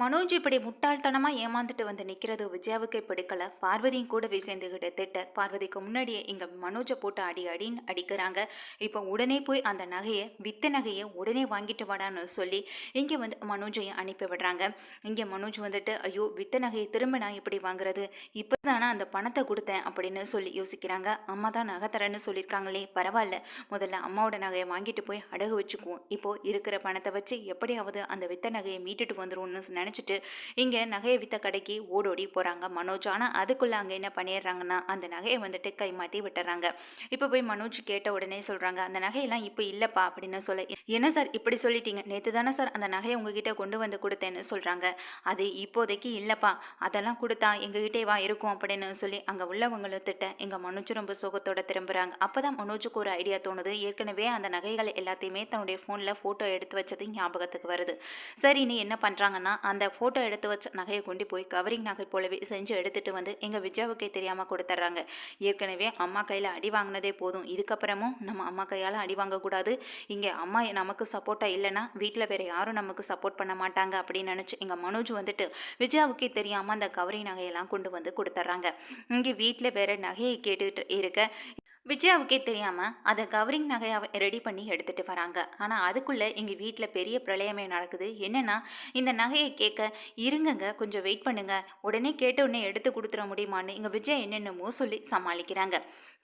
மனோஜ் இப்படி முட்டாள்தனமாக ஏமாந்துட்டு வந்து நிற்கிறது விஜயாவுக்கு பிடிக்கல பார்வதியும் கூடவே சேர்ந்துக்கிட்டு திட்ட பார்வதிக்கு முன்னாடியே இங்கே மனோஜை போட்டு அடி அடின்னு அடிக்கிறாங்க. இப்போ உடனே போய் அந்த நகையை வித்த நகையை உடனே வாங்கிட்டு வாடான்னு சொல்லி இங்கே வந்து மனோஜையும் அனுப்பி விடுறாங்க. இங்கே மனோஜ் வந்துட்டு ஐயோ வித்த நகையை திரும்ப நான் இப்படி வாங்குறது? இப்போ தானே அந்த பணத்தை கொடுத்தேன் அப்படின்னு சொல்லி யோசிக்கிறாங்க. அம்மா தான் நகை தரேன்னு சொல்லியிருக்காங்களே பரவாயில்ல. முதல்ல அம்மாவோட நகையை வாங்கிட்டு போய் அடகு வச்சுக்குவோம். இப்போது இருக்கிற பணத்தை வச்சு எப்படியாவது அந்த வித்த நகையை மீட்டுட்டு வந்துருவோம்னு நினச்சிட்டு இங்கே நகையை வித்த கடைக்கு ஓடோடி போகிறாங்க மனோஜ். ஆனால் அதுக்குள்ளே அங்கே என்ன பண்ணிடுறாங்கன்னா அந்த நகையை வந்துட்டு கை மாற்றி விட்டுறாங்க. இப்போ போய் மனோஜ் கேட்ட உடனே சொல்கிறாங்க அந்த நகையெல்லாம் இப்போ இல்லைப்பா அப்படின்னு சொல்ல. என்ன சார் இப்படி சொல்லிட்டீங்க? நேற்று தானே சார் அந்த நகையை உங்ககிட்ட கொண்டு வந்து கொடுத்தேன்னு சொல்கிறாங்க அது இப்போதைக்கு இல்லைப்பா. அதெல்லாம் கொடுத்தா எங்ககிட்டே வா இருக்கும் அப்படின்னு சொல்லி அங்கே உள்ளவங்களும் திட்ட எங்கள் மனோஜ் ரொம்ப சோகத்தோட திரும்புகிறாங்க அப்போ தான் மனோஜுக்கு ஒரு ஐடியா தோணுது. ஏற்கனவே அந்த நகைகளை எல்லாத்தையுமே தன்னுடைய ஃபோனில் ஃபோட்டோ எடுத்து வச்சது ஞாபகத்துக்கு வருது. சரி நீ என்ன பண்ணுறாங்கன்னா அந்த அந்த ஃபோட்டோ எடுத்து வச்ச நகையை கொண்டு போய் கவரிங் நகை போலவே செஞ்சு எடுத்துகிட்டு வந்து எங்கள் விஜயாவுக்கே தெரியாமல் கொடுத்துட்றாங்க. ஏற்கனவே அம்மா கையில் அடி வாங்கினதே போதும். இதுக்கப்புறமும் நம்ம அம்மா கையால் அடி வாங்கக்கூடாது. இங்கே அம்மா நமக்கு சப்போர்ட்டாக இல்லைன்னா வீட்டில் வேறு யாரும் நமக்கு சப்போர்ட் பண்ண மாட்டாங்க அப்படின்னு நினச்சி எங்கள் மனோஜ் வந்துட்டு விஜயாவுக்கே தெரியாமல் அந்த கவரிங் நகையெல்லாம் கொண்டு வந்து கொடுத்துட்றாங்க. இங்கே வீட்டில் வேறு நகையை கேட்டுக்கிட்டு இருக்க விஜயாவுக்கே தெரியாமல் அதை கவரிங் நகையை ரெடி பண்ணி எடுத்துகிட்டு வராங்க. ஆனால் அதுக்குள்ளே எங்கள் வீட்டில் பெரிய பிரளயமே நடக்குது. என்னென்னா இந்த நகையை கேட்க இருங்கங்க கொஞ்சம் வெயிட் பண்ணுங்க. உடனே கேட்ட உடனே எடுத்து கொடுத்துட முடியுமான்னு எங்கள் விஜய் என்னென்னமோ சொல்லி சமாளிக்கிறாங்க.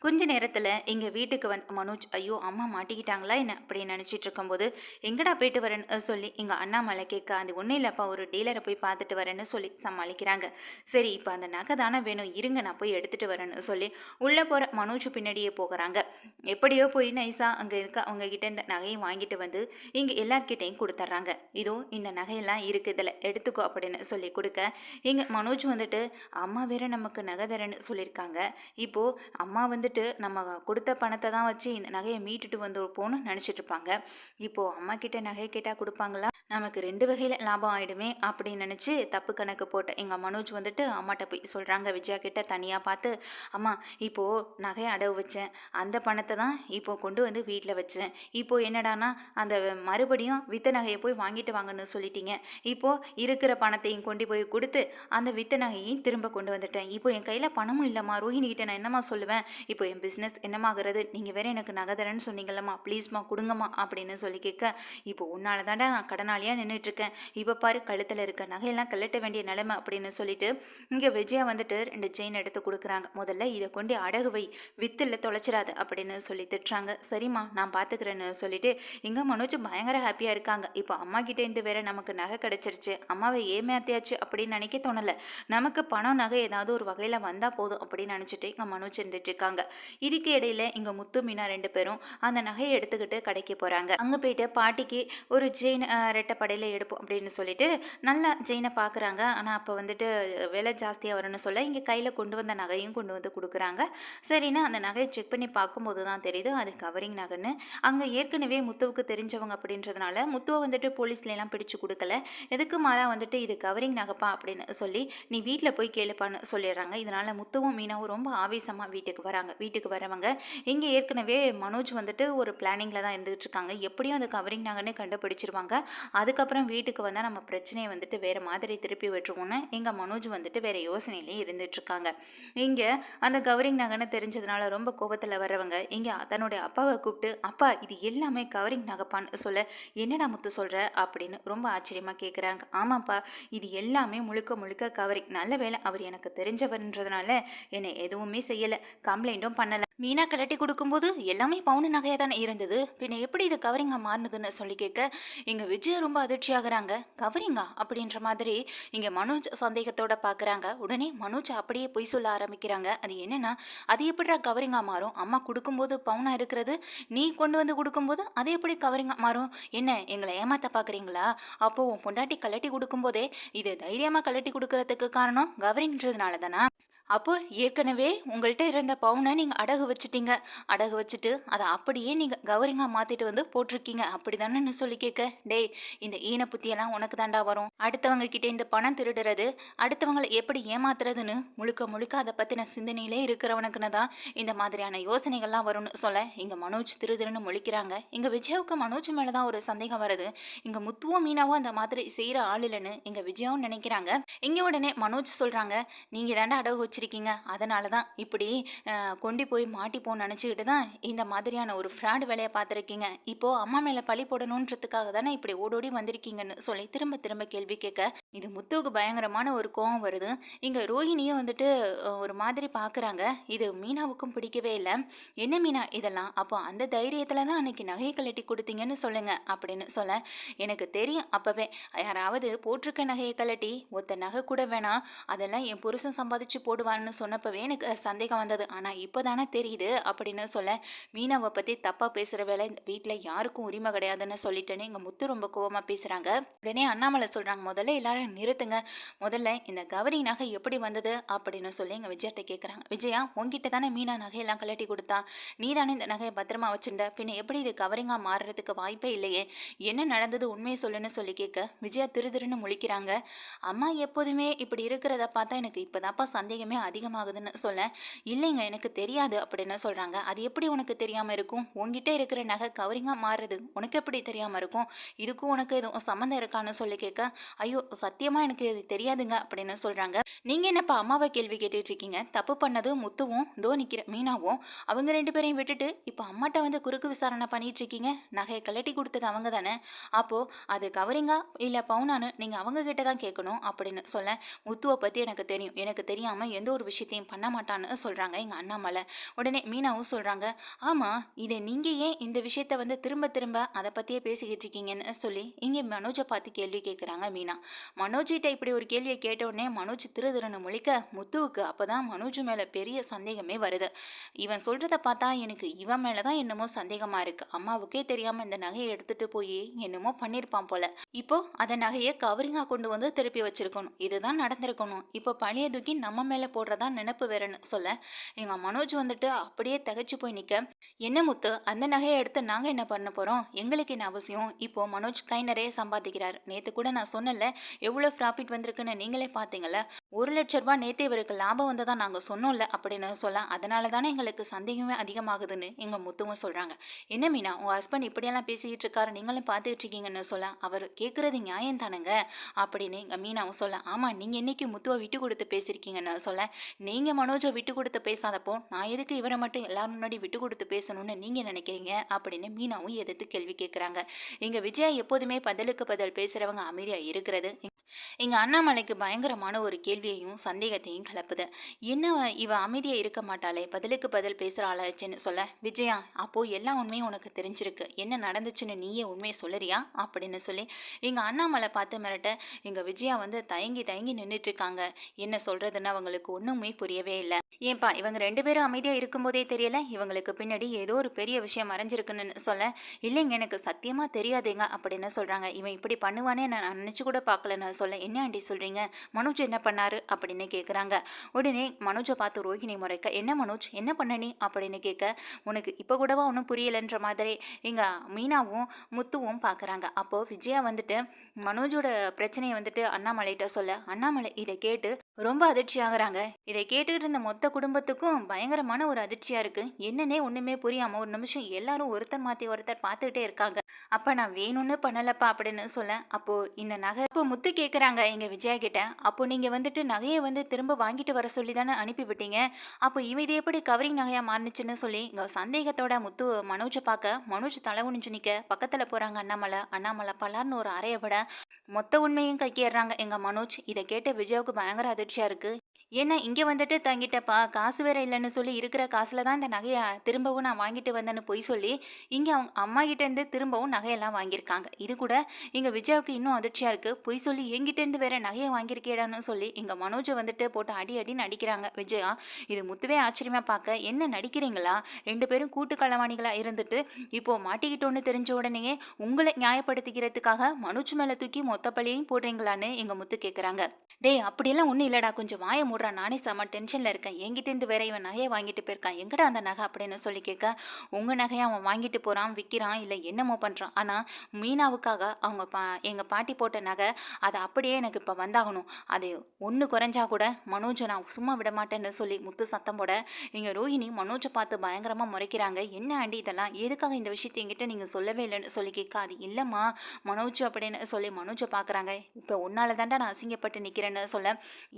கொஞ்ச நேரத்தில் எங்கள் வீட்டுக்கு வந்து மனோஜ் ஐயோ அம்மா மாட்டிக்கிட்டாங்களா என்ன? அப்படின்னு நினச்சிட்டு இருக்கும்போது எங்கடா போயிட்டு வரேன்னு சொல்லி எங்கள் அண்ணாமலை கேட்க அது ஒன்றும் இல்லைப்பா ஒரு டீலரை போய் பார்த்துட்டு வரேன்னு சொல்லி சமாளிக்கிறாங்க. சரி இப்போ அந்த நகை தானே வேணும். இருங்க நான் போய் எடுத்துகிட்டு வரேன்னு சொல்லி உள்ளே போகிற மனோஜ் பின்னாடியே போகிறாங்க. எப்படியோ போய் நைஸாக அங்கே இருக்க அவங்கக்கிட்ட இந்த நகையை வாங்கிட்டு வந்து இங்கே எல்லார்கிட்டையும் கொடுத்துட்றாங்க இதோ இந்த நகையெல்லாம் இருக்குது இதில் எடுத்துக்கோ அப்படின்னு சொல்லி கொடுக்க இங்கே மனோஜ் வந்துட்டு அம்மா வேற நமக்கு நகை தரேன்னு சொல்லியிருக்காங்க இப்போது அம்மா வந்துட்டு நம்ம கொடுத்த பணத்தை தான் வச்சு இந்த நகையை மீட்டுட்டு வந்து போகணும்னு நினச்சிட்ருப்பாங்க இப்போது அம்மா கிட்ட நகை கேட்டால் கொடுப்பாங்களா? நமக்கு ரெண்டு வகையில் லாபம் ஆகிடுமே அப்படின்னு நினச்சி தப்பு கணக்கு போட்ட எங்கள் மனோஜ் வந்துட்டு அம்மாட்ட போய் சொல்கிறாங்க விஜயா கிட்ட தனியாக பார்த்து அம்மா இப்போது நகையை அடவு வச்சேன். அந்த பணத்தை தான் இப்போது கொண்டு வந்து வீட்டில் வச்சேன். இப்போது என்னடானா அந்த மறுபடியும் வித்த நகையை போய் வாங்கிட்டு வாங்கன்னு சொல்லிட்டீங்க. இப்போது இருக்கிற பணத்தையும் கொண்டு போய் கொடுத்து அந்த வித்த நகையையும் திரும்ப கொண்டு வந்துட்டேன். இப்போ என் கையில் பணமும் இல்லைம்மா. ரோஹினி கிட்ட நான் என்னம்மா சொல்லுவேன்? இப்போ என் பிஸ்னஸ் என்னமாகிறது? நீங்கள் வேறு எனக்கு நகை தரேன்னு சொன்னீங்களம்மா ப்ளீஸ்மா கொடுங்கம்மா. அப்படின்னு சொல்லி கேட்க இப்போ உன்னால தாண்டா நான் ஜாலியாக நின்றுட்டுருக்கேன் இப்போ பாரு கழுத்தில் இருக்க நகையெல்லாம் கழட்ட வேண்டிய நிலைமை அப்படின்னு சொல்லிட்டு இங்கே விஜயா வந்துட்டு ரெண்டு செயின் எடுத்து கொடுக்குறாங்க. முதல்ல இதை கொண்டு அடகு வை வித்தில் தொலைச்சிடாது அப்படின்னு சொல்லி திட்டுறாங்க. சரிம்மா நான் பார்த்துக்கிறேன்னு சொல்லிட்டு இங்கே மனோஜ் பயங்கர ஹாப்பியாக இருக்காங்க. இப்போ அம்மா கிட்டேருந்து வேற நமக்கு நகை கிடச்சிருச்சு. அம்மாவை ஏமாத்தியாச்சு அப்படின்னு நினைக்க தோணலை. நமக்கு பணம் நகை ஏதாவது ஒரு வகையில் வந்தால் போதும் அப்படின்னு நினச்சிட்டு இங்கே மனோஜ் இருந்துட்டு இருக்காங்க இதுக்கு இடையில இங்கே முத்து மீனா ரெண்டு பேரும் அந்த நகையை எடுத்துக்கிட்டு கடைக்கு போகிறாங்க அங்கே போயிட்டு பாட்டிக்கு ஒரு செயின் படையில் எடுப்போம் அப்படின்னு சொல்லிட்டு நல்லா ஜெயினை பார்க்குறாங்க. ஆனால் அப்போ வந்துட்டு விலை ஜாஸ்தியாக வரும்னு சொல்ல இங்கே கையில் கொண்டு வந்த நகையும் கொண்டு வந்து கொடுக்குறாங்க. சரின்னு அந்த நகையை செக் பண்ணி பார்க்கும்போது தான் தெரியுது அது கவரிங் நகைன்னு. அங்கே ஏற்கனவே முத்துவுக்கு தெரிஞ்சவங்க அப்படின்றதுனால முத்துவை வந்துட்டு போலீஸ்லாம் பிடிச்சு கொடுக்கல. எதுக்கு மாறா வந்துட்டு இது கவரிங் நகைப்பா அப்படின்னு சொல்லி நீ வீட்டில் போய் கேளுப்பான்னு சொல்லிடுறாங்க. இதனால் முத்துவும் மீனாவும் ரொம்ப ஆவேசமாக வீட்டுக்கு வராங்க. வீட்டுக்கு வரவங்க இங்கே ஏற்கனவே மனோஜ் வந்துட்டு ஒரு பிளானிங்கில் தான் இருந்துகிட்டு இருக்காங்க. எப்படியும் அந்த கவரிங் நகைன்னு கண்டுபிடிச்சிருவாங்க. அதுக்கப்புறம் வீட்டுக்கு வந்தால் நம்ம பிரச்சனையை வந்துட்டு வேறு மாதிரி திருப்பி விட்டுருவோன்னு எங்கள் மனோஜ் வந்துட்டு வேறு யோசனையிலே இருந்துகிட்ருக்காங்க இங்கே அந்த கவரிங் நகைன்னு தெரிஞ்சதுனால ரொம்ப கோபத்தில் வரவங்க இங்கே தன்னுடைய அப்பாவை கூப்பிட்டு அப்பா இது எல்லாமே கவரிங் நகைப்பான்னு சொல்ல. என்னடா முத்து சொல்கிற அப்படின்னு ரொம்ப ஆச்சரியமாக கேட்குறாங்க ஆமாப்பா இது எல்லாமே முழுக்க முழுக்க கவரிங் நல்ல வேலை அவர் எனக்கு தெரிஞ்சவர்ன்றதுனால என்னை எதுவுமே செய்யலை. கம்ப்ளைண்ட்டும் பண்ணலை. மீனா கலட்டி கொடுக்கும்போது எல்லாமே பவுனு நகையாக தானே இருந்தது. பின்ன எப்படி இது கவரிங்காக மாறினதுன்னு சொல்லி கேட்க இங்கே விஜய் ரொம்ப அதிர்ச்சி ஆகுறாங்க கவரிங்கா? அப்படின்ற மாதிரி இங்கே மனோஜ் சந்தேகத்தோட பார்க்குறாங்க உடனே மனோஜ் அப்படியே பொய் சொல்ல ஆரம்பிக்கிறாங்க. அது என்னன்னா அது எப்படிடா கவரிங்கா மாறும்? அம்மா கொடுக்கும்போது பவுனா இருக்கிறது நீ கொண்டு வந்து கொடுக்கும்போது அது எப்படி கவரிங்கா மாறும்? என்ன எங்களை ஏமாத்த பார்க்குறீங்களா அப்போ உன் பொண்டாட்டி கலட்டி கொடுக்கும்போதே இது தைரியமாக கலட்டி கொடுக்கறதுக்கு காரணம் கவரிங்கிறதுனால தானா? அப்போ ஏற்கனவே உங்கள்கிட்ட இருந்த பவுனை நீங்கள் அடகு வச்சுட்டீங்க. அடகு வச்சுட்டு அதை அப்படியே நீங்கள் கௌரிங்காக மாற்றிட்டு வந்து போட்டிருக்கீங்க. அப்படி தானே சொல்லி கேட்க? டேய் இந்த ஈன புத்தியெல்லாம் உனக்கு தாண்டா வரும். அடுத்தவங்க கிட்டே இந்த பணம் திருடுறது அடுத்தவங்களை எப்படி ஏமாத்துறதுன்னு முழுக்க முழுக்க அதை பற்றின சிந்தனையிலே இருக்கிறவனுக்குன்னு தான் இந்த மாதிரியான யோசனைகள்லாம் வரும்னு சொல்ல இங்கே மனோஜ் திருதுன்னு முழிக்கிறாங்க. இங்கே விஜயாவுக்கு மனோஜ் மேலே தான் ஒரு சந்தேகம் வருது. இங்கே முத்துவும் மீனாவும் அந்த மாதிரி செய்கிற ஆள் இல்லைன்னு இங்கே விஜயாவும் நினைக்கிறாங்க. இங்கே உடனே மனோஜ் சொல்கிறாங்க நீங்கள் தாண்டா அடகு வச்சு வச்சிருக்கீங்க அதனால தான் இப்படி கொண்டு போய் மாட்டிப்போன்னு நினச்சிக்கிட்டு தான் இந்த மாதிரியான ஒரு ஃப்ராட் வேலையை பார்த்துருக்கீங்க. இப்போது அம்மா மேலே பழி போடணுன்றதுக்காக தானே இப்படி ஓடோடி வந்திருக்கீங்கன்னு சொல்லி திரும்ப திரும்ப கேள்வி கேட்க இது முத்துவுக்கு பயங்கரமான ஒரு கோவம் வருது. இங்கே ரோஹிணியும் வந்துட்டு ஒரு மாதிரி பார்க்குறாங்க இது மீனாவுக்கும் பிடிக்கவே இல்லை. என்ன மீனா இதெல்லாம்? அப்போ அந்த தைரியத்தில் தான் அன்னைக்கு நகையை கழட்டி கொடுத்தீங்கன்னு சொல்லுங்கள் அப்படின்னு சொல்ல எனக்கு தெரியும் அப்போவே. யாராவது போட்டிருக்க நகையை கழட்டி ஒத்த நகை கூட வேணாம். அதெல்லாம் என் புருஷன் சம்பாதிச்சு போடுவான்னு சொன்னப்பவே எனக்கு சந்தேகம் வந்தது. ஆனால் இப்போ தானே தெரியுது அப்படின்னு சொல்ல மீனாவை பற்றி தப்பாக பேசுகிற வேலை வீட்டில் யாருக்கும் உரிமை கிடையாதுன்னு சொல்லிட்டேன்னு எங்கள் முத்து ரொம்ப கோவமாக பேசுகிறாங்க உடனே அண்ணாமலை சொல்கிறாங்க முதல்ல எல்லாரும் நிறுத்துங்க. முதல்ல இந்த கவரி நகை எப்படி வந்தது? அப்படின்னு சொல்லி எங்கள் விஜயாட்ட கேட்குறாங்க விஜயா உங்ககிட்ட தானே மீனா நகையெல்லாம் கழட்டி கொடுத்தா? நீ தானே இந்த நகையை பத்திரமா வச்சிருந்த? பின்ன எப்படி இது கவரிங்காக மாறுறதுக்கு வாய்ப்பே இல்லையே. என்ன நடந்தது உண்மையை சொல்லுன்னு சொல்லி கேட்க விஜயா திரு திருன்னு முழிக்கிறாங்க. அம்மா எப்போதுமே இப்படி இருக்கிறத பார்த்தா எனக்கு இப்போதாப்பா சந்தேகமே அதிகமாகுதுன்னு சொல்ல இல்லைங்க எனக்கு தெரியாது அப்படின்னு சொல்கிறாங்க அது எப்படி உனக்கு தெரியாமல் இருக்கும்? உங்ககிட்ட இருக்கிற நகை கவரிங்காக மாறுறது உனக்கு எப்படி தெரியாமல் இருக்கும்? இதுக்கும் உனக்கு எதுவும் சம்மந்தம் இருக்கான்னு சொல்லி கேட்க ஐயோ சத்தியமாக எனக்கு இது தெரியாதுங்க அப்படின்னு சொல்கிறாங்க நீங்கள் என்னப்பா அம்மாவை கேள்வி கேட்டுட்டு இருக்கீங்க? தப்பு பண்ணது முத்துவும் தோ நிற்கிற மீனாவும் அவங்க ரெண்டு பேரையும் விட்டுட்டு இப்போ அம்மாட்ட வந்து குறுக்கு விசாரணை பண்ணிட்டு இருக்கீங்க? நகையை கழட்டி கொடுத்தது அவங்க தானே? அப்போது அது கவரிங்கா இல்லை பவுனான்னு நீங்கள் அவங்க கிட்ட தான் கேட்கணும் அப்படின்னு சொல்ல முத்துவை பற்றி எனக்கு தெரியும். எனக்கு தெரியாமல் எந்த எந்த ஒரு விஷயத்தையும் பண்ண மாட்டான்னு சொல்கிறாங்க எங்கள் அண்ணாமலை. உடனே மீனாவும் சொல்கிறாங்க ஆமாம் இதை நீங்கள் ஏன் இந்த விஷயத்த வந்து திரும்ப திரும்ப அதை பற்றியே பேசிக்கிட்டு இருக்கீங்கன்னு சொல்லி இங்கே மனோஜை பார்த்து கேள்வி கேட்குறாங்க மீனா. மனோஜிட்ட இப்படி ஒரு கேள்வியை கேட்ட உடனே மனோஜ் திரு திருன்னு முழிக்க முத்துவுக்கு அப்போ தான் மனோஜ் மேலே பெரிய சந்தேகமே வருது. இவன் சொல்கிறத பார்த்தா எனக்கு இவன் மேலே தான் என்னமோ சந்தேகமாக இருக்குது அம்மாவுக்கே தெரியாமல் இந்த நகையை எடுத்துகிட்டு போய் என்னமோ பண்ணியிருப்பான் போல. இப்போ அந்த நகையை கவரிங்காக கொண்டு வந்து திருப்பி வச்சிருக்கணும். இதுதான் நடந்திருக்கணும். இப்போ பழைய தூக்கி நம்ம மேலே போடுறதா நினப்பு வேறேன்னு சொல்ல எங்கள் மனோஜ் வந்துட்டு அப்படியே தகச்சு போய் நிற்க என்ன முத்து அந்த நகையை எடுத்து நாங்கள் என்ன பண்ண போகிறோம் எங்களுக்கு என்ன அவசியம்? இப்போது மனோஜ் கை நிறைய சம்பாதிக்கிறார். நேற்று கூட நான் சொன்னல எவ்வளோ ப்ராஃபிட் வந்திருக்குன்னு நீங்களே பார்த்தீங்கள ஒரு லட்ச ரூபா நேற்று இவருக்கு லாபம் வந்ததாக நாங்கள் சொன்னோம்ல அப்படின்னு சொல்ல அதனால தானே எங்களுக்கு சந்தேகமே அதிகமாகுதுன்னு எங்கள் முத்துவும் சொல்கிறாங்க என்ன மீனா உங்கள் ஹஸ்பண்ட் இப்படியெல்லாம் பேசிக்கிட்டு இருக்காரு நீங்களும் பார்த்துக்கிட்டு இருக்கீங்கன்னு சொல்ல அவர் கேட்குறது நியாயம் தானுங்க அப்படின்னு எங்கள் மீனாவும் சொல்ல ஆமாம் நீங்கள் என்றைக்கு முத்துவை விட்டு கொடுத்து பேசியிருக்கீங்கன்னு சொல்ல நீங்கள் மனோஜை விட்டு கொடுத்து பேசாதப்போ நான் எதுக்கு இவரை மட்டும் எல்லாரும் முன்னாடி விட்டு கொடுத்து பேசணும்னு நீங்கள் நினைக்கிறீங்க? அப்படின்னு மீனாவும் எதிர்த்து கேள்வி கேட்குறாங்க இங்கே விஜயா எப்போதுமே பதிலுக்கு பதில் பேசுகிறவங்க அமைதியாக இருக்கிறது. இங்கே அண்ணாமலைக்கு பயங்கரமான ஒரு கேள்வியையும் சந்தேகத்தையும் கலப்புது என்ன இவ அமைதியாக இருக்க மாட்டாளே? பதிலுக்கு பதில் பேசுகிற ஆளாச்சுன்னு சொல்ல விஜயா அப்போது எல்லா உண்மையும் உனக்கு தெரிஞ்சிருக்கு. என்ன நடந்துச்சுன்னு நீயே உண்மையை சொல்லுறியா? அப்படின்னு சொல்லி எங்கள் அண்ணாமலை பார்த்து மிரட்ட எங்கள் விஜயா வந்து தயங்கி தயங்கி நின்றுட்டு இருக்காங்க. என்ன சொல்கிறதுன்னு அவங்களுக்கு ஒன்றுமே புரியவே இல்லை. ஏன்பா இவங்க ரெண்டு பேரும் அமைதியாக இருக்கும்போதே தெரியல? இவங்களுக்கு பின்னாடி ஏதோ ஒரு பெரிய விஷயம் மறைஞ்சிருக்குன்னு சொல்ல இல்லைங்க எனக்கு சத்தியமாக தெரியாதுங்க அப்படின்னு சொல்கிறாங்க இவன் இப்படி பண்ணுவானே நான் நினச்சி கூட பார்க்கலன்னு சொல்ல என்ன ஆண்டி சொல்கிறீங்க மனோஜ் என்ன பண்ணாரு? அப்படின்னு கேட்குறாங்க உடனே மனோஜை பார்த்து ரோஹிணி முறைக்க என்ன மனோஜ் என்ன பண்ண நீ? அப்படின்னு கேட்க உனக்கு இப்போ கூடவா ஒன்றும் புரியலைன்ற மாதிரி. எங்கள் மீனாவும் முத்துவும் பார்க்குறாங்க அப்போது விஜயா வந்துட்டு மனோஜோட பிரச்சனையை வந்துட்டு அண்ணாமலைகிட்ட சொல்ல அண்ணாமலை இதை கேட்டு ரொம்ப அதிர்ச்சி ஆகுறாங்க இதை கேட்டுக்கிட்டு இருந்த மொத்த குடும்பத்துக்கும் பயங்கரமான ஒரு அதிர்ச்சியாக இருக்குது என்னன்னே ஒன்றுமே புரியாமல் ஒரு நிமிஷம் எல்லாரும் ஒருத்தர் மாற்றி ஒருத்தர் பார்த்துக்கிட்டே இருக்காங்க. அப்போ நான் வேணும்னு பண்ணலப்பா அப்படின்னு சொல்ல அப்போது இந்த நகை இப்போ முத்து கேட்குறாங்க எங்கள் விஜயா கிட்ட. அப்போ நீங்கள் வந்துட்டு நகையை வந்து திரும்ப வாங்கிட்டு வர சொல்லி தானே அனுப்பி விட்டீங்க. அப்போ இவ இது எப்படி கவரிங் நகையாக மாறுனுச்சுன்னு சொல்லி இங்கே சந்தேகத்தோட முத்து மனோஜை பார்க்க மனோஜ் தலை குனிஞ்சு நிற்க பக்கத்தில் போகிறாங்க அண்ணாமலை. அண்ணாமலை பலார்னு ஒரு அறையை விட மொத்த உண்மையும் கைக்கேறாங்க எங்கள் மனோஜ். இதை கேட்ட விஜயாவுக்கு பயங்கர அதிர்ச்சியாக இருக்குது ஏன்னா இங்கே வந்துட்டு தங்கிட்டப்பா காசு வேற இல்லைன்னு சொல்லி இருக்கிற காசில் தான் இந்த நகையை திரும்பவும் நான் வாங்கிட்டு வந்தேன்னு பொய் சொல்லி இங்கே அவங்க அம்மா கிட்டேருந்து திரும்பவும் நகையெல்லாம் வாங்கியிருக்காங்க. இது கூட இங்கே விஜயாவுக்கு இன்னும் அதிர்ச்சியாக இருக்குது பொய் சொல்லி எங்கிட்டேருந்து வேற நகையை வாங்கியிருக்கேடான்னு சொல்லி இங்கே மனோஜை வந்துட்டு போட்டு அடி அடி நடிக்கிறாங்க விஜயா. இது முத்துவே ஆச்சரியமாக பார்க்க என்ன நடிக்கிறீங்களா? ரெண்டு பேரும் கூட்டு களவாணிகளாக இருந்துட்டு இப்போது மாட்டிக்கிட்டோன்னு தெரிஞ்ச உடனேயே உங்களை நியாயப்படுத்திக்கிறதுக்காக மனோஜ் மேலே தூக்கி மொத்த பழியையும் போடுறீங்களான்னு எங்கள் முத்து கேட்குறாங்க டேய் அப்படியெல்லாம் ஒன்றும் இல்லைடா. கொஞ்சம் வாயை விட்றா நானே செம்ம டென்ஷனில் இருக்கேன். என்கிட்டேருந்து வேற இவன் நகையை வாங்கிட்டு போயிருக்கான் எங்கடா அந்த நகை அப்படின்னு சொல்லி கேட்க உங்கள் நகையை அவன் வாங்கிட்டு போகிறான் விற்கிறான் இல்லை என்னமோ பண்ணுறான் ஆனால் மீனாவுக்காக அவங்க பா எங்கள் பாட்டி போட்ட நகை அதை அப்படியே எனக்கு இப்போ வந்தாகணும். அது ஒன்று குறைஞ்சா கூட மனோஜை நான் சும்மா விட மாட்டேன்னு சொல்லி முத்து சத்தம் போட இங்கே ரோஹிணி மனோஜை பார்த்து பயங்கரமாக முறைக்கிறாங்க. என்ன ஆண்டி இதெல்லாம்? எதுக்காக இந்த விஷயத்தை என்கிட்ட நீங்கள் சொல்லவே இல்லைன்னு சொல்லி கேட்க அது இல்லைம்மா மனோஜ் அப்படின்னு சொல்லி மனோஜை பார்க்குறாங்க. இப்போ உன்னால தாண்டா நான் அசிங்கப்பட்டு நிற்கிறேன்னு சொல்ல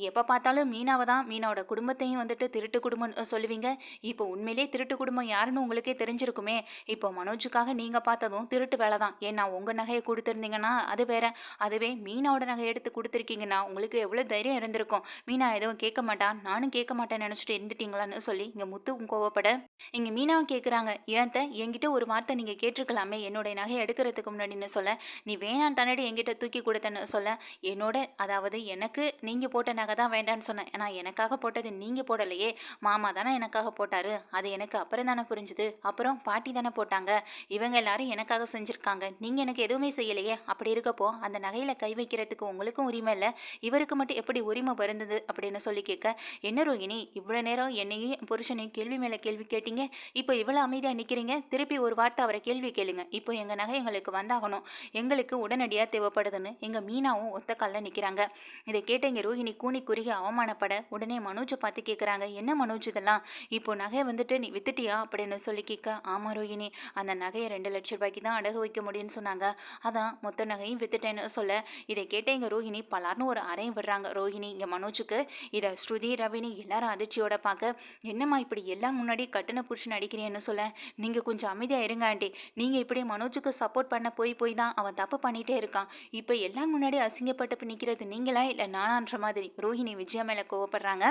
எப்போ பார்த்தாலும் மீன் மீனாவை தான் மீனாவோட குடும்பத்தையும் வந்துட்டு திருட்டு குடும்பம் சொல்லுவீங்க. இப்போ உண்மையிலே திருட்டு குடும்பம் யாருன்னு உங்களுக்கே தெரிஞ்சிருக்குமே. இப்போ மனோஜுக்காக நீங்கள் பார்த்ததும் திருட்டு வேலை தான். ஏன்னா உங்கள் நகையை கொடுத்துருந்தீங்கன்னா அது வேற. அதுவே மீனாவோட நகை எடுத்து கொடுத்துருக்கீங்கன்னா உங்களுக்கு எவ்வளோ தைரியம் இருந்திருக்கும். மீனா எதுவும் கேட்க மாட்டான் நானும் கேட்க மாட்டேன்னு நினச்சிட்டு இருந்துட்டீங்களான்னு சொல்லி இங்கே முத்து கோவப்பட. இங்கே மீனாவும் கேட்குறாங்க ஏன் என்கிட்ட ஒரு வார்த்தை நீங்கள் கேட்டிருக்கலாமே. என்னுடைய நகையை எடுக்கிறதுக்கு முன்னாடின்னு சொல்ல? நீ வேணாம் தானடி என்கிட்ட தூக்கி கொடுத்தேன்னு சொல்ல? என்னோட அதாவது எனக்கு நீங்கள் போட்ட நகை தான் வேண்டான்னு சொன்னேன். ஆனால் எனக்காக போட்டது நீங்கள் போடலையே. மாமா தானே எனக்காக போட்டாரு. அது எனக்கு அப்புறம் தானே புரிஞ்சுது. அப்புறம் பாட்டி தானே போட்டாங்க. இவங்க எல்லாரும் எனக்காக செஞ்சுருக்காங்க. நீங்கள் எனக்கு எதுவுமே செய்யலையே. அப்படி இருக்கப்போ அந்த நகையில் கை வைக்கிறதுக்கு உங்களுக்கும் உரிமை இல்லை. இவருக்கு மட்டும் எப்படி உரிமை வருந்தது அப்படின்னு சொல்லி கேட்க என்ன ரோகிணி இவ்வளோ நேரம் என்னையும் புருஷனையும் கேள்வி மேலே கேள்வி கேட்டீங்க. இப்போ இவ்வளோ அமைதியாக நிற்கிறீங்க திருப்பி ஒரு வார்த்தை அவரை கேள்வி கேளுங்க. இப்போ எங்கள் நகை எங்களுக்கு வந்தாகணும். எங்களுக்கு உடனடியாக தேவைப்படுதுன்னு எங்கள் மீனாவும் ஒத்த காலில் நிற்கிறாங்க இதை கேட்ட இங்கே ரோஹிணி கூணி குறுகி அவமானப்பட உடனே மனோஜை பார்த்து கேட்குறாங்க என்ன மனோஜ் இதெல்லாம்? இப்போ நகையை வந்துட்டு நீ வித்துட்டியா? அப்படின்னு சொல்லி கேட்க ஆமாம் ரோஹிணி அந்த நகையை ரெண்டு லட்ச ரூபாய்க்கு தான் அடகு வைக்க முடியும்னு சொன்னாங்க. அதான் மொத்த நகையும் வித்துட்டேன்னு சொல்ல. இதை கேட்ட இங்கே ரோஹிணி பலார்னு ஒரு அறையும் விடுறாங்க. ரோஹிணி இங்கே மனோஜுக்கு இதை ஸ்ருதி ரவினி எல்லாரும் அதிர்ச்சியோட பார்க்க என்னம்மா இப்படி எல்லாம் முன்னாடி கட்டுன புருஷன் அடிக்கிறேன்னு சொல்ல? நீங்கள் கொஞ்சம் அமைதியாக இருங்க ஆண்டி. நீங்கள் இப்படி மனோஜுக்கு சப்போர்ட் பண்ண போய் போய் தான் அவன் தப்பு பண்ணிகிட்டே இருக்கான். இப்போ எல்லாம் முன்னாடி அசிங்கப்பட்டு நிற்கிறது நீங்களா இல்லை நானான்ற மாதிரி? ரோஹிணி விஜயா மேலே கோவப்படுறாங்க.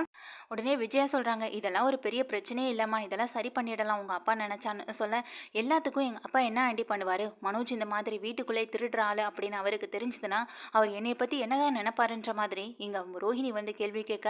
உடனே விஜயா சொல்கிறாங்க இதெல்லாம் ஒரு பெரிய பிரச்சனையே இல்லைம்மா. இதெல்லாம் சரி பண்ணிடலாம். உங்கள் அப்பா நினச்சான்னு சொல்ல எல்லாத்துக்கும் எங்கள் அப்பா என்ன ஆண்டி பண்ணுவார்? மனோஜ் இந்த மாதிரி வீட்டுக்குள்ளே திருடுற ஆள் அப்படின்னு அவருக்கு தெரிஞ்சதுன்னா அவர் என்னை பற்றி என்னதான் நினைப்பாருன்ற மாதிரி. இங்கே ரோஹிணி வந்து கேள்வி கேட்க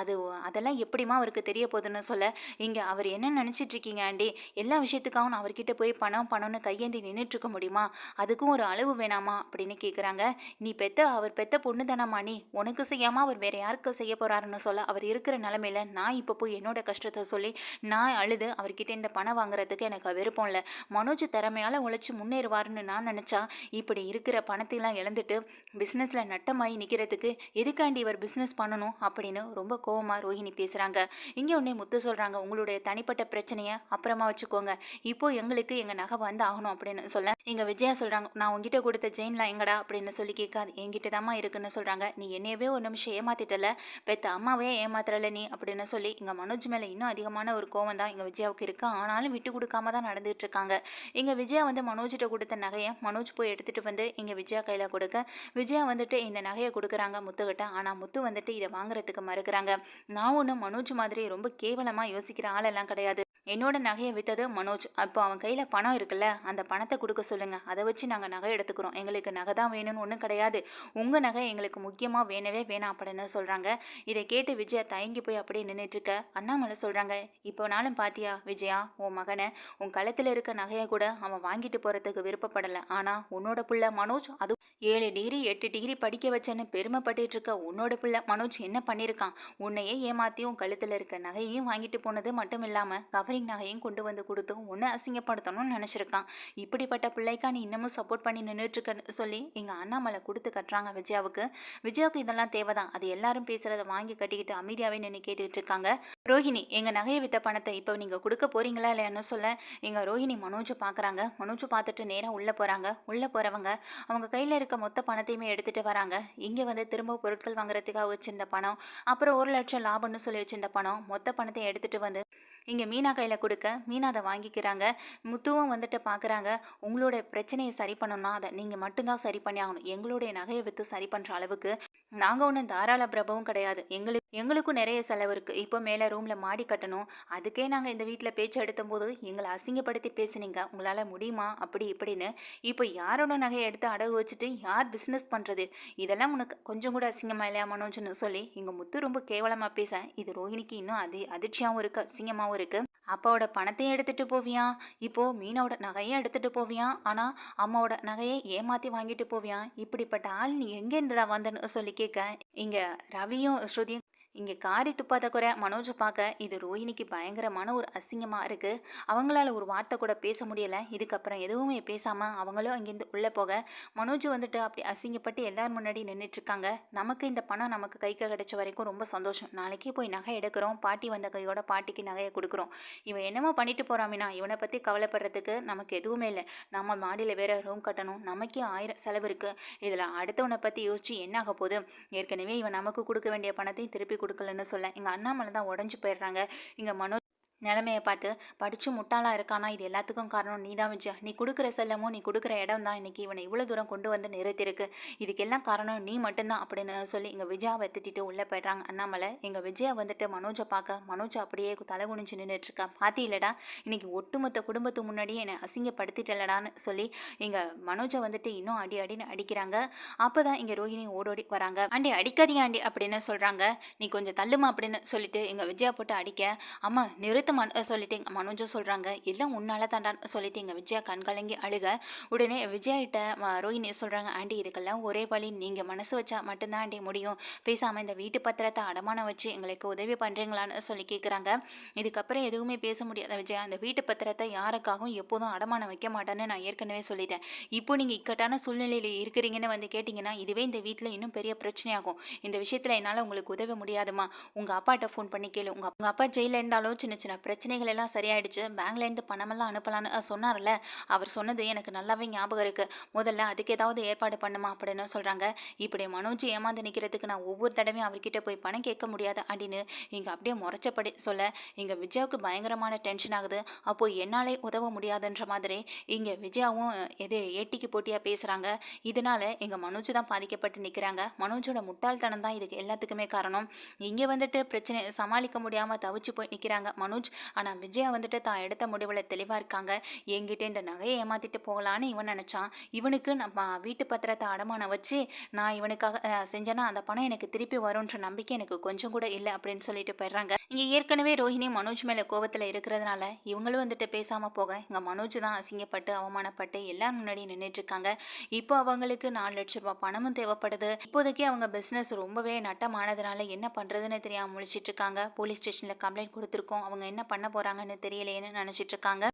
அது அதெல்லாம் எப்படிம்மா அவருக்கு தெரிய போகுதுன்னு சொல்ல? இங்கே அவர் என்ன நினச்சிட்டு இருக்கீங்க ஆண்டி? எல்லா விஷயத்துக்காகவும் நான் அவர்கிட்ட போய் பணம் பணம்னு கையேந்தி நின்றுட்டு இருக்க முடியுமா? அதுக்கும் ஒரு அளவு வேணாமா? அப்படின்னு கேட்குறாங்க நீ பெத்த அவர் பெத்த பொண்ணு தானம்மா நீ. உனக்கு செய்யாமல் அவர் வேற யாருக்கு செய்ய போகிறாருன்னு சொல்ல அவர் இருக்கிற நிலமையில நான் இப்போ போய் என்னோட கஷ்டத்தை சொல்லி நான் அழுது அவர்கிட்ட இந்த பணம் வாங்குறதுக்கு எனக்கு விருப்பம் இல்லை. மனோஜ் திறமையால் உழைச்சி முன்னேறுவாருன்னு நான் நினச்சா இப்படி இருக்கிற பணத்தையெல்லாம் இழந்துட்டு பிஸ்னஸில் நட்டமாகி நிற்கிறதுக்கு எதுக்காண்டி இவர் பிஸ்னஸ் பண்ணணும் அப்படின்னு ரொம்ப கோவமாக ரோஹிணி பேசுகிறாங்க இங்கே உடனே முத்து சொல்கிறாங்க உங்களுடைய தனிப்பட்ட பிரச்சனையை அப்புறமா வச்சுக்கோங்க. இப்போது எங்களுக்கு எங்கள் நகை வந்து ஆகணும் அப்படின்னு சொல்ல. இங்கே விஜயா சொல்கிறாங்க நான் உங்ககிட்ட கொடுத்த ஜெயின்லாம் எங்கடா? அப்படின்னு சொல்லி கேட்காது. என்கிட்ட தாம்மா இருக்குன்னு சொல்கிறாங்க நீ என்னையவே ஒரு நிமிஷம் ஏமாத்திட்டல. பெத்த அம்மா அம்மாவே ஏமாத்துறல நீ அப்படின்னு சொல்லி இங்கே மனோஜ் மேலே இன்னும் அதிகமான ஒரு கோவம் தான் இங்கே விஜயாவுக்கு இருக்கு. ஆனாலும் விட்டு கொடுக்காம தான் நடந்துகிட்டு இருக்காங்க. இங்கே விஜயா வந்து மனோஜிட்ட கொடுத்த நகையை மனோஜ் போய் எடுத்துகிட்டு வந்து இங்கே விஜயா கையில் கொடுக்க. விஜயா வந்துட்டு இந்த நகையை கொடுக்குறாங்க முத்துக்கிட்ட ஆனால் முத்து வந்துட்டு இதை வாங்குறதுக்கு மறுக்கிறாங்க. நான் ஒன்றும் மனோஜ் மாதிரி ரொம்ப கேவலமாக யோசிக்கிற ஆளெல்லாம் கிடையாது. என்னோட நகையை விற்றது மனோஜ். அப்போ அவன் கையில் பணம் இருக்குல்ல அந்த பணத்தை கொடுக்க சொல்லுங்க. அதை வச்சு நாங்கள் நகை எடுத்துக்கிறோம். எங்களுக்கு நகை தான் வேணும்னு ஒன்றும் கிடையாது. உங்கள் நகை எங்களுக்கு முக்கியமாக வேணவே வேணாம் அப்படின்னு சொல்கிறாங்க இதை கேட்டு விஜயா தயங்கி போய் அப்படியே நின்றுட்டு இருக்க அண்ணாமலை சொல்கிறாங்க இப்போனாலும் பாத்தியா விஜயா உன் மகனை? உன் கழுத்தில் இருக்க நகையை கூட அவன் வாங்கிட்டு போகிறதுக்கு விருப்பப்படலை. ஆனால் உன்னோட புள்ள மனோஜ் அது ஏழு டிகிரி எட்டு டிகிரி படிக்க வச்சேன்னு பெருமைப்பட்டு இருக்க உன்னோட பிள்ளை மனோஜ் என்ன பண்ணியிருக்கான் உன்னையே ஏமாற்றி உன் கழுத்தில் இருக்க நகையையும் வாங்கிட்டு போனது மட்டும் இல்லாமல் கவரிங் நகையும் கொண்டு வந்து கொடுத்து ஒன்று அசிங்கப்படுத்தணும்னு நினச்சிருக்கான். இப்படிப்பட்ட பிள்ளைக்கா நீ இன்னமும் சப்போர்ட் பண்ணி நின்றுட்டுருக்கன்னு சொல்லி எங்கள் அண்ணாமலை கொடுத்து கட்டுறாங்க விஜயாவுக்கு. விஜயாவுக்கு இதெல்லாம் தேவைதான். அது எல்லாரும் பேசுகிறத வாங்கி கட்டிக்கிட்டு அமைதியாகவே நின்று கேட்டுக்கிட்டு இருக்காங்க. ரோஹிணி எங்கள் நகையை வித்த பணத்தை இப்போ நீங்கள் கொடுக்க போகிறீங்களா இல்லையான்னு சொல்ல எங்கள் ரோஹிணி மனோஜை பார்க்குறாங்க மனோஜ் பார்த்துட்டு நேராக உள்ளே போகிறாங்க உள்ளே போகிறவங்க அவங்க கையில் இருக்க மொத்த பணத்தையுமே எடுத்துகிட்டு வராங்க. இங்கே வந்து திரும்ப பொருட்கள் வாங்குறதுக்காக வச்சிருந்த பணம் அப்புறம் ஒரு லட்சம் லாபம்னு சொல்லி வச்சிருந்த பணம் மொத்த பணத்தை எடுத்துகிட்டு வந்து இங்கே மீனா கையில் கொடுக்க. மீனா அதை வாங்கிக்கிறாங்க. முத்துவும் வந்துட்டு பார்க்குறாங்க உங்களோட பிரச்சனையை சரி பண்ணணும்னா அதை நீங்கள் மட்டும்தான் சரி பண்ணி ஆகணும். எங்களுடைய நகையை விற்று சரி பண்ணுற அளவுக்கு நாங்கள் ஒன்றும் தாராள பிரபவும் கிடையாது. எங்களுக்கு எங்களுக்கும் நிறைய செலவு இருக்குது இப்போ மேலே ரூமில் மாடி கட்டணும். அதுக்கே நாங்கள் இந்த வீட்டில் பேச்சு எடுத்தபோது எங்களை அசிங்கப்படுத்தி பேசுனீங்க. உங்களால் முடியுமா? அப்படி இப்படின்னு. இப்போ யாரோட நகையை எடுத்து அடகு வச்சுட்டு யார் பிஸ்னஸ் பண்ணுறது இதெல்லாம் உனக்கு கொஞ்சம் கூட அசிங்கமாக இல்லையா மனோஜ்னு சொல்லி எங்கள் முத்து ரொம்ப கேவலமாக பேச இது ரோஹிணிக்கு இன்னும் அதி அதிர்ச்சியாகவும் இருக்குது அசிங்கமாகவும் இருக்குது அப்பாவோட பணத்தையும் எடுத்துகிட்டு போவியா? இப்போது மீனோட நகையை எடுத்துகிட்டு போவியா? ஆனால் அம்மாவோட நகையை ஏமாற்றி வாங்கிட்டு போவியா? இப்படிப்பட்ட ஆள் நீ எங்கேருந்துடா வந்தன்னு சொல்லி கேட்க இங்கே ரவியும் ஸ்ருதியும் இங்கே காரி துப்பாத குறை மனோஜை பார்க்க இது ரோஹிணிக்கு பயங்கரமான ஒரு அசிங்கமாக இருக்குது அவங்களால ஒரு வார்த்தை கூட பேச முடியலை. இதுக்கப்புறம் எதுவுமே பேசாமல் அவங்களும் அங்கேருந்து உள்ளே போக மனோஜ் வந்துட்டு அப்படி அசிங்கப்பட்டு எல்லார் முன்னாடி நின்றுட்டுருக்காங்க நமக்கு இந்த பணம் நமக்கு கைக்கு கிடைச்ச வரைக்கும் ரொம்ப சந்தோஷம். நாளைக்கே போய் நகை எடுக்கிறோம். பாட்டி வந்த கையோட பாட்டிக்கு நகையை கொடுக்குறோம். இவன் என்னமோ பண்ணிட்டு போகிறாமினா இவனை பற்றி கவலைப்படுறதுக்கு நமக்கு எதுவுமே இல்லை. நம்ம மாடியில் வேறு ரூம் கட்டணும். நமக்கே ஆயிரம் செலவு இருக்குது இதில் அடுத்தவனை பற்றி யோசித்து என்ன ஆக போகுது? ஏற்கனவே இவன் நமக்கு கொடுக்க வேண்டிய பணத்தையும் திருப்பி கொடுக்கலன்னு சொல்ல. எங்கள் அண்ணாமலை தான் உடஞ்சி போயிடுறாங்க. இங்கே மனோ நிலமையை பார்த்து படித்து முட்டாளாக இருக்கானா? இது எல்லாத்துக்கும் காரணம் நீ தான் விஜயா. நீ கொடுக்குற செல்லமும் நீ கொடுக்குற இடம் தான் இன்றைக்கி இவனை இவ்வளோ தூரம் கொண்டு வந்து நிறுத்திருக்கு இதுக்கெல்லாம் காரணம் நீ மட்டும்தான் அப்படின்னு சொல்லி இங்கே விஜயாவை திட்டிட்டு உள்ளே போய்ட்றாங்க அண்ணாமலை. எங்கள் விஜயா வந்துட்டு மனோஜை பார்க்க மனோஜ் அப்படியே தலை குனிஞ்சு நின்றுட்டுருக்கா பாத்தி இல்லடா இன்னைக்கு ஒட்டுமொத்த குடும்பத்துக்கு முன்னாடியே என்னை அசிங்கப்படுத்திட்டலடான்னு சொல்லி இங்கே மனோஜை வந்துட்டு இன்னும் அடி அடின்னு அடிக்கிறாங்க. அப்போ தான் இங்கே ரோஹிணி ஓடோடி வராங்க. ஆண்டி அடிக்காதீங்க ஆண்டி அப்படின்னு சொல்கிறாங்க நீ கொஞ்சம் தள்ளுமா அப்படின்னு சொல்லிட்டு எங்கள் விஜயா போட்டு அடிக்க அம்மா நிறுத்த மன் சொல்லிட்டு எங்கள் மனோஜும் சொல்கிறாங்க எல்லாம் உன்னால தாண்டான்னு சொல்லிட்டீங்க. விஜயா கண்கலங்கி அழுக. உடனே விஜயாகிட்ட ரோஹினி சொல்கிறாங்க ஆண்டி இதுக்கெல்லாம் ஒரே வழி நீங்கள் மனசு வச்சா மட்டும்தான் ஆண்டி முடியும். பேசாமல் இந்த வீட்டு பத்திரத்தை அடமானம் வச்சு எங்களுக்கு உதவி பண்ணுறீங்களான்னு சொல்லி கேட்குறாங்க இதுக்கப்புறம் எதுவுமே பேச முடியாத விஜயா அந்த வீட்டு பத்திரத்தை யாருக்காகவும் எப்போதும் அடமானம் வைக்க மாட்டேன்னு நான் ஏற்கனவே சொல்லிட்டேன். இப்போ நீங்கள் இக்கட்டான சூழ்நிலையில் இருக்கிறீங்கன்னு வந்து கேட்டிங்கன்னா இதுவே இந்த வீட்டில் இன்னும் பெரிய பிரச்சனையாகும். இந்த விஷயத்தில் என்னால் உங்களுக்கு உதவ முடியாதுமா? உங்கள் அப்பாட்ட ஃபோன் பண்ணி கேளு. உங்கள் உங்கள் அப்பா ஜெயிலில் இருந்தாலும் சின்ன சின்ன பிரச்சனைகள் எல்லாம் சரியாயிடுச்சு பேங்க்லேருந்து பணமெல்லாம் அனுப்பலான்னு சொன்னார்ல அவர் சொன்னது எனக்கு நல்லாவே ஞாபகம் இருக்குது முதல்ல அதுக்கு ஏதாவது ஏற்பாடு பண்ணுமா அப்படின்னு சொல்கிறாங்க இப்படி மனோஜ் ஏமாந்து நிற்கிறதுக்கு நான் ஒவ்வொரு தடவையும் அவர்கிட்ட போய் பணம் கேட்க முடியாது அப்படின்னு இங்கே அப்படியே முறைச்சப்படி சொல்ல இங்கே விஜயாவுக்கு பயங்கரமான டென்ஷன் ஆகுது. அப்போ என்னாலே உதவ முடியாதுன்ற மாதிரி இங்கே விஜயாவும் எது ஏட்டிக்கு போட்டியாக பேசுகிறாங்க இதனால எங்கள் மனோஜ் தான் பாதிக்கப்பட்டு நிற்கிறாங்க மனோஜோட முட்டாள்தனம் தான் இதுக்கு எல்லாத்துக்குமே காரணம். இங்கே வந்துட்டு பிரச்சனை சமாளிக்க முடியாமல் தவிச்சு போய் நிற்கிறாங்க மனோஜ். ஆனால் விஜயா வந்துட்டு தான் எடுத்த முடிவில் தெளிவாக இருக்காங்க. என்கிட்ட இந்த நகையை ஏமாற்றிட்டு போகலான்னு இவன் நினச்சான். இவனுக்கு நம்ம வீட்டு பத்திரத்தை அடமானம் வச்சு நான் இவனுக்காக செஞ்சேன்னா அந்த பணம் எனக்கு திருப்பி வரும்ன்ற நம்பிக்கை எனக்கு கொஞ்சம் கூட இல்லை அப்படின்னு சொல்லிட்டு போயிடுறாங்க. இங்கே ஏற்கனவே ரோஹிணி மனோஜ் மேலே கோவத்தில் இருக்கிறதுனால இவங்களும் வந்துட்டு பேசாமல் போக இங்கே மனோஜ் தான் அசிங்கப்பட்டு அவமானப்பட்டு எல்லாம் முன்னாடி நின்றுட்டு இருக்காங்க. இப்போ அவங்களுக்கு நாலு லட்ச ரூபாய் பணமும் தேவைப்படுது. இப்போதைக்கு அவங்க பிஸ்னஸ் ரொம்பவே நட்டமானதுனால என்ன பண்ணுறதுன்னு தெரியாமல் முழிச்சிட்டு இருக்காங்க. போலீஸ் ஸ்டேஷனில் கம்ப்ளைண்ட் கொடுத்துருக்கோம். அவங்க என்ன பண்ண போகிறாங்கன்னு தெரியலையேன்னு நினச்சிட்ருக்காங்க